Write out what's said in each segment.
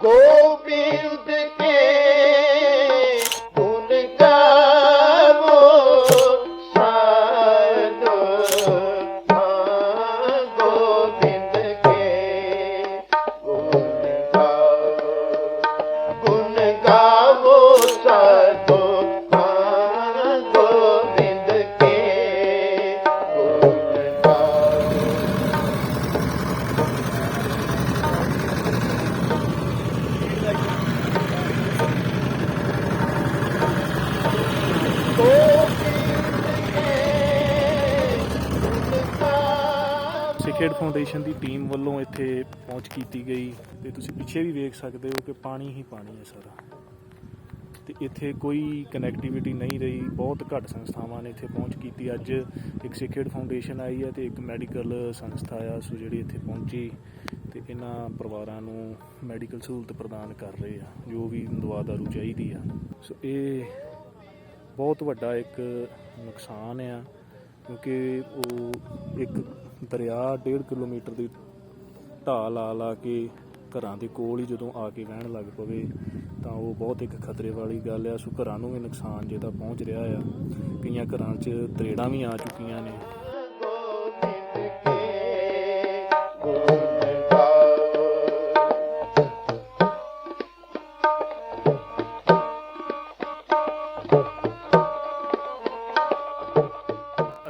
Golpe ਸਿਖੇਡ foundation ਦੀ team ਵੱਲੋਂ ਇੱਥੇ ਪਹੁੰਚ ਕੀਤੀ ਗਈ ਤੇ ਤੁਸੀਂ ਪਿੱਛੇ ਵੀ ਵੇਖ ਸਕਦੇ ਹੋ ਕਿ ਪਾਣੀ ਹੀ ਪਾਣੀ ਹੈ ਸਾਰਾ। ਤੇ ਇੱਥੇ ਕੋਈ ਕਨੈਕਟੀਵਿਟੀ ਨਹੀਂ ਰਹੀ, ਬਹੁਤ ਘੱਟ ਸੰਸਥਾਵਾਂ ਨੇ ਇੱਥੇ ਪਹੁੰਚ ਕੀਤੀ। ਅੱਜ ਇੱਕ ਸਿਖੇਡ ਫਾਊਂਡੇਸ਼ਨ ਆਈ ਹੈ ਤੇ ਇੱਕ ਮੈਡੀਕਲ ਸੰਸਥਾ ਆ, ਸੋ ਜਿਹੜੀ ਇੱਥੇ ਪਹੁੰਚੀ ਤੇ ਇਹਨਾਂ ਪਰਿਵਾਰਾਂ ਨੂੰ ਮੈਡੀਕਲ ਸਹੂਲਤ ਪ੍ਰਦਾਨ ਕਰ ਰਹੇ ਆ, ਜੋ ਵੀ ਦਵਾ ਦਾਰੂ ਚਾਹੀਦੀ ਆ। ਸੋ ਇਹ ਬਹੁਤ ਵੱਡਾ ਇੱਕ ਨੁਕਸਾਨ ਆ, ਕਿਉਂਕਿ ਉਹ ਇੱਕ ਦਰਿਆ 1.5 ਕਿਲੋਮੀਟਰ ਦੀ ਢਾਲ ਲਾ ਲਾ ਕੇ ਘਰਾਂ ਦੇ ਕੋਲ ਹੀ ਜਦੋਂ ਆ ਕੇ ਵਹਿਣ ਲੱਗ ਪਵੇ, ਤਾਂ ਉਹ ਬਹੁਤ ਇੱਕ ਖਤਰੇ ਵਾਲੀ ਗੱਲ ਆ। ਸੋ ਘਰਾਂ ਨੂੰ ਵੀ ਨੁਕਸਾਨ ਜਿਹਦਾ ਪਹੁੰਚ ਰਿਹਾ ਆ। ਕਈਆਂ ਘਰਾਂ 'ਚ ਤਰੇੜਾਂ ਵੀ ਆ ਚੁੱਕੀਆਂ ਨੇ।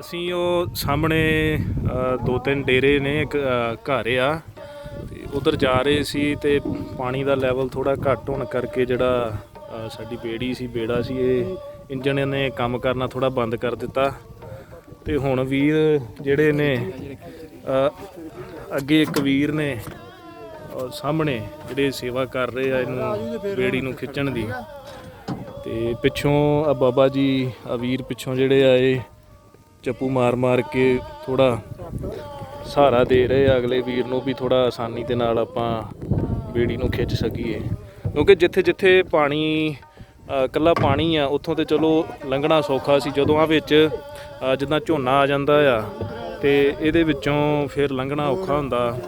ਅਸੀਂ ਉਹ ਸਾਹਮਣੇ ਦੋ ਤਿੰਨ ਡੇਰੇ ਨੇ, ਇੱਕ ਘਰ ਆ। ਤੇ ਉਧਰ ਜਾ ਰਹੇ ਸੀ ਤੇ ਪਾਣੀ ਦਾ ਲੈਵਲ ਥੋੜਾ ਘੱਟ ਹੋਣ ਕਰਕੇ ਜਿਹੜਾ ਸਾਡੀ ਬੇੜੀ ਸੀ, ਬੇੜਾ ਸੀ, ਇਹ ਇੰਜਣ ਨੇ ਕੰਮ ਕਰਨਾ ਥੋੜਾ ਬੰਦ ਕਰ ਦਿੱਤਾ। ਤੇ ਹੁਣ ਵੀਰ ਜਿਹੜੇ ਨੇ ਅੱਗੇ ਇੱਕ ਵੀਰ ਨੇ ਔਰ ਸਾਹਮਣੇ ਜਿਹੜੇ ਸੇਵਾ ਕਰ ਰਹੇ ਆ ਇਹਨੂੰ ਬੇੜੀ ਨੂੰ ਖਿੱਚਣ ਦੀ। ਤੇ ਪਿੱਛੋਂ ਆ ਬਾਬਾ ਜੀ, ਆ ਵੀਰ ਪਿੱਛੋਂ ਜਿਹੜੇ ਆਏ ਚੱਪੂ ਮਾਰ ਮਾਰ ਕੇ ਥੋੜਾ ਸਹਾਰਾ ਦੇ ਰਹੇ ਆ। ਅਗਲੇ ਵੀਰ ਨੂੰ ਵੀ ਥੋੜਾ ਆਸਾਨੀ ਦੇ ਨਾਲ ਆਪਾਂ ਬੇੜੀ ਨੂੰ ਖਿੱਚ ਸਕੀਏ। ਕਿਉਂਕਿ ਜਿੱਥੇ ਜਿੱਥੇ ਪਾਣੀ ਅ, ਕੱਲਾ ਪਾਣੀ ਆ ਉੱਥੋਂ ਤੇ ਚਲੋ ਲੰਘਣਾ ਸੌਖਾ ਸੀ। ਜਦੋਂ ਆ ਵਿੱਚ ਜਿੱਦਾਂ ਝੋਨਾ ਆ ਜਾਂਦਾ ਆ ਤੇ ਇਹਦੇ ਵਿੱਚੋਂ ਫਿਰ ਲੰਘਣਾ ਔਖਾ ਹੁੰਦਾ।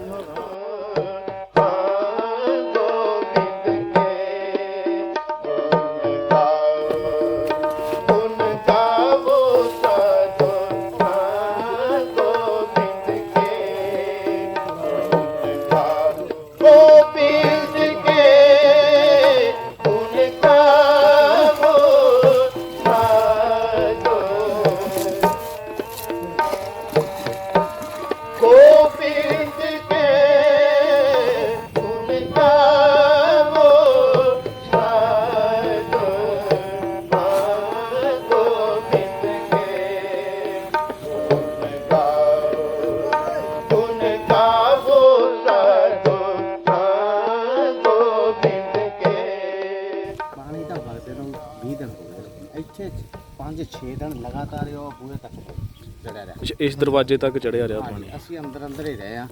ਇੱਥੇ 5-6 ਦਿਨ ਲਗਾਤਾਰ ਹੀ ਉਹ ਬੂਹੇ ਤੱਕ ਚੜਿਆ ਰਿਹਾ। ਅੱਛਾ, ਇਸ ਦਰਵਾਜ਼ੇ ਤੱਕ ਚੜਿਆ ਰਿਹਾ ਹਾਂਜੀ, ਪਾਣੀ ਅਸੀਂ ਅੰਦਰ ਅੰਦਰ ਹੀ ਰਹੇ ਆ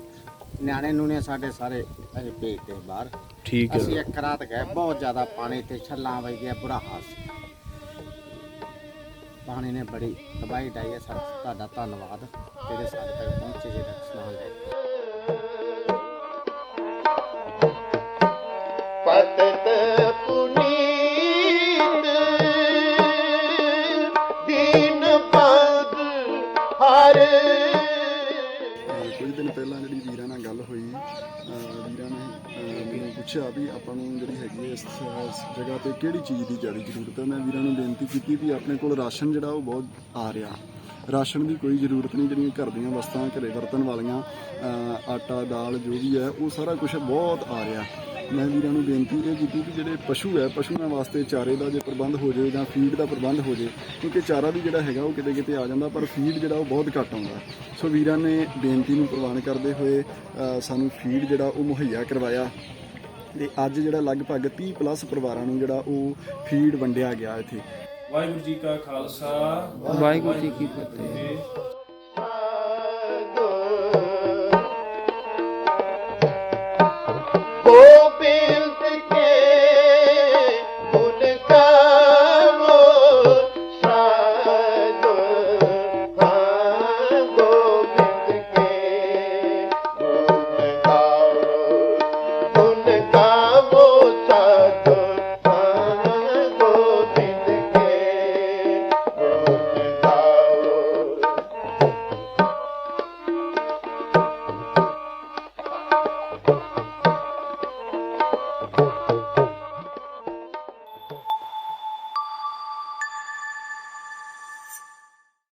ਨਿਆਣੇ ਨੂੰ ਨੇ ਸਾਡੇ ਸਾਰੇ ਅਜੇ ਭੇਜਤੇ ਬਾਹਰ। ਠੀਕ ਹੈ। ਅਸੀਂ ਇੱਕ ਰਾਤ ਗਏ ਬਹੁਤ ਜ਼ਿਆਦਾ ਪਾਣੀ ਤੇ ਛੱਲਾਂ ਵਜ ਗਿਆ ਬੁਰਾ ਹਾਲ ਸੀ। ਪਾਣੀ ਨੇ ਬੜੀ ਤਬਾਹੀ ਡਾਈ ਹੈ। ਸਾ- ਤੁਹਾਡਾ ਧੰਨਵਾਦ। ਜਿਹੜੇ ਸਾਡੇ ਤੱਕ ਪਹੁੰਚੇ ਜਿਹੜਾ ਸਮਾਨ ਲੈ ਕੇ। ਹਰ ਕੁਝ ਦਿਨ ਪਹਿਲਾਂ ਜਿਹੜੀ ਵੀਰਾਂ ਨਾਲ ਗੱਲ ਹੋਈ ਵੀਰਾਂ ਨੇ, ਅਹ ਮੈਨੂੰ ਪੁੱਛਿਆ ਵੀ ਆਪਾਂ ਨੂੰ ਜਿਹੜੀ ਹੈਗੀ ਹੈ ਇਸ ਜਗ੍ਹਾ ਤੇ ਕਿਹੜੀ ਚੀਜ਼ ਦੀ ਜ਼ਿਆਦਾ ਜ਼ਰੂਰਤ ਹੈ? ਮੈਂ ਵੀਰਾਂ ਨੂੰ ਬੇਨਤੀ ਕੀਤੀ ਵੀ ਆਪਣੇ ਕੋਲ ਰਾਸ਼ਨ ਜਿਹੜਾ ਉਹ ਬਹੁਤ ਆ ਰਿਹਾ। ਰਾਸ਼ਨ ਦੀ ਕੋਈ ਜ਼ਰੂਰਤ ਨਹੀਂ, ਜਿਹੜੀਆਂ ਘਰ ਦੀਆਂ ਵਸਤਾਂ, ਘਰੇ ਵਰਤਣ ਵਾਲੀਆਂ ਆਟਾ, ਦਾਲ ਜੋ ਵੀ ਹੈ, ਉਹ ਸਾਰਾ ਕੁਝ ਬਹੁਤ ਆ ਰਿਹਾ। ਮੈਂ ਵੀਰਾਂ ਨੂੰ ਬੇਨਤੀ ਇਹ ਕੀਤੀ ਕਿ ਜਿਹੜੇ ਪਸ਼ੂ ਹੈ ਪਸ਼ੂਆਂ ਵਾਸਤੇ ਚਾਰੇ ਦਾ ਜੇ ਪ੍ਰਬੰਧ ਹੋ ਜਾਏ ਜਾਂ ਫੀਡ ਦਾ ਪ੍ਰਬੰਧ ਹੋ ਜਾਏ ਕਿਉਂਕਿ ਚਾਰਾ ਵੀ ਜਿਹੜਾ ਹੈਗਾ ਉਹ ਕਿਤੇ ਕਿਤੇ ਆ ਜਾਂਦਾ ਪਰ ਫੀਡ ਜਿਹੜਾ ਉਹ ਬਹੁਤ ਘੱਟ ਆਉਂਦਾ ਸੋ ਵੀਰਾਂ ਨੇ ਬੇਨਤੀ ਨੂੰ ਪ੍ਰਵਾਨ ਕਰਦੇ ਹੋਏ ਸਾਨੂੰ ਫੀਡ ਜਿਹੜਾ ਉਹ ਮੁਹੱਈਆ ਕਰਵਾਇਆ। ਤੇ ਅੱਜ ਜਿਹੜਾ ਲਗਭਗ 30 ਪਲੱਸ ਪਰਿਵਾਰਾਂ ਨੂੰ ਜਿਹੜਾ ਉਹ ਫੀਡ ਵੰਡਿਆ ਗਿਆ ਇੱਥੇ। ਵਾਹਿਗੁਰੂ ਜੀ ਕਾ ਖਾਲਸਾ ਵਾਹਿਗੁਰੂ ਜੀ ਕੀ ਫਤਿਹ।